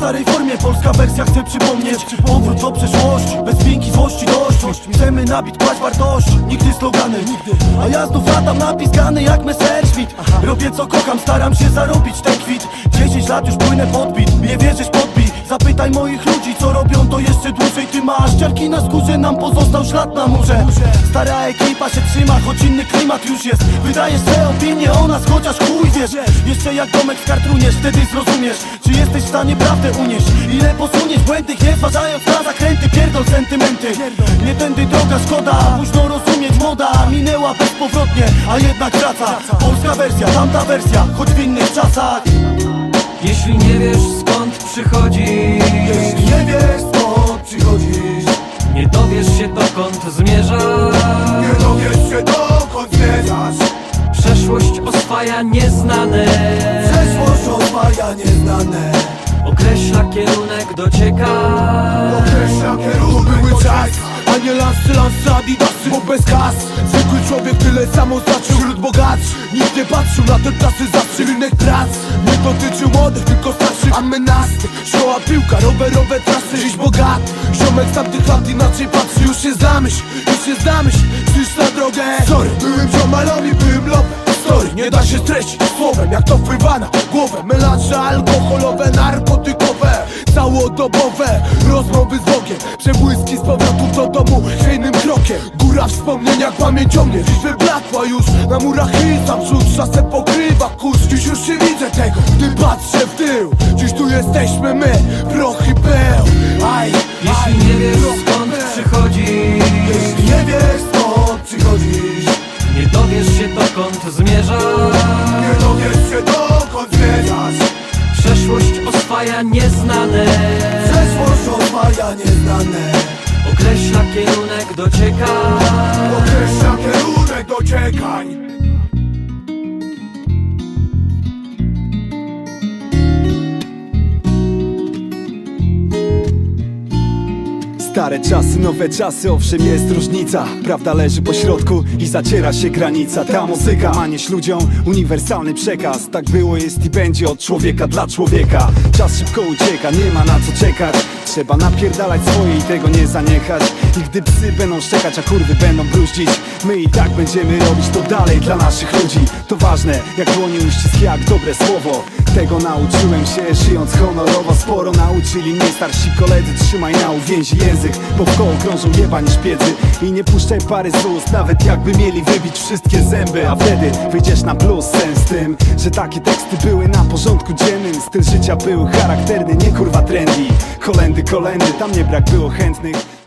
starej formie. Polska wersja chce przypomnieć. Powrót do przeszłości. Bez pinki złości dość. Chcemy nabić, płać wartości. Nigdy slogany, A ja znów latam napiskany jak Messerschmitt. Robię co kocham, staram się zarobić ten kwit. 10 lat już płynę podbit Nie wierzysz podbij. Zapytaj moich ludzi co robią to jeszcze dłużej. Ty masz ciarki na skórze, nam pozostał ślad na murze Stara ekipa się trzyma, choć inny klimat już jest. Wydajesz swe opinie o nas, chociaż chuj wiesz. Jeszcze jak domek w kartrunie, wtedy zrozumiesz Czy jesteś w stanie prawdę unieść. Ile posuniesz błędnych, nie zważając na zakręty Pierdol sentymenty, nie tędy droga szkoda Późno rozumieć moda, minęła bezpowrotnie A jednak wraca, polska wersja, tamta wersja Choć w innych czasach. Jeśli nie wiesz skąd przychodzisz dokąd zmierzasz? Nie dowiesz się dokąd zmierzasz. Przeszłość oswaja nieznane. Przeszłość oswaja nieznane. Określa kierunek docieka. Określa kierunek były czas A nie lansy, lansy, adidasy Bo bez kas. Zwykły człowiek tyle samo znaczył Wśród bogaczy Nikt nie patrzył na te czasy zawsze Rynek prac. Nie dotyczył młodych, tylko starszych A my nasty Szkoła, piłka, rowerowe trasy Dziś bogaty Ziomek z tamtych lat inaczej patrzy. Już się zamyśl, już się zamyśl. Spójrz na drogę? Sorry, byłem ziomalami, byłem lopem. Story nie da się streścić słowem Jak to wpływa na głowę. Melanże alkoholowe, narkotykowe Całodobowe. Rozmowy z Bogiem Przebłyski z powrotu Jak pamięć o mnie Dziś wyblakła już. Na murach i tam przód Czasem pokrywa kurz Dziś już nie widzę tego, gdy patrzę w tył. Dziś tu jesteśmy my, prochy peł. Aj, Jeśli nie wiesz skąd przychodzisz. Jeśli nie wiesz skąd przychodzisz. Nie dowiesz się dokąd zmierzasz. Nie dowiesz się dokąd zmierzasz. Przeszłość oswaja nieznane. Przeszłość oswaja nieznane Określa kierunek docieka Stare czasy, nowe czasy, owszem jest różnica. Prawda leży po środku i zaciera się granica. Ta muzyka ma nieść ludziom uniwersalny przekaz. Tak było, jest i będzie od człowieka dla człowieka. Czas szybko ucieka, nie ma na co czekać. Trzeba napierdalać swoje i tego nie zaniechać. I gdy psy będą szczekać, a kurwy będą bruździć My i tak będziemy robić to dalej dla naszych ludzi. To ważne, jak dłonie uścisk, jak dobre słowo. Tego nauczyłem się, żyjąc honorowo nauczyli mnie starsi koledzy Trzymaj na uwięzi język, bo w koło krążą jeba niż piedzy I nie puszczaj pary z ust, nawet jakby mieli wybić wszystkie zęby. A wtedy wyjdziesz na plus, sens tym Że takie teksty były na porządku dziennym. Styl życia był charakterny, nie kurwa trendy. Kolendy, kolendy, tam nie brak było chętnych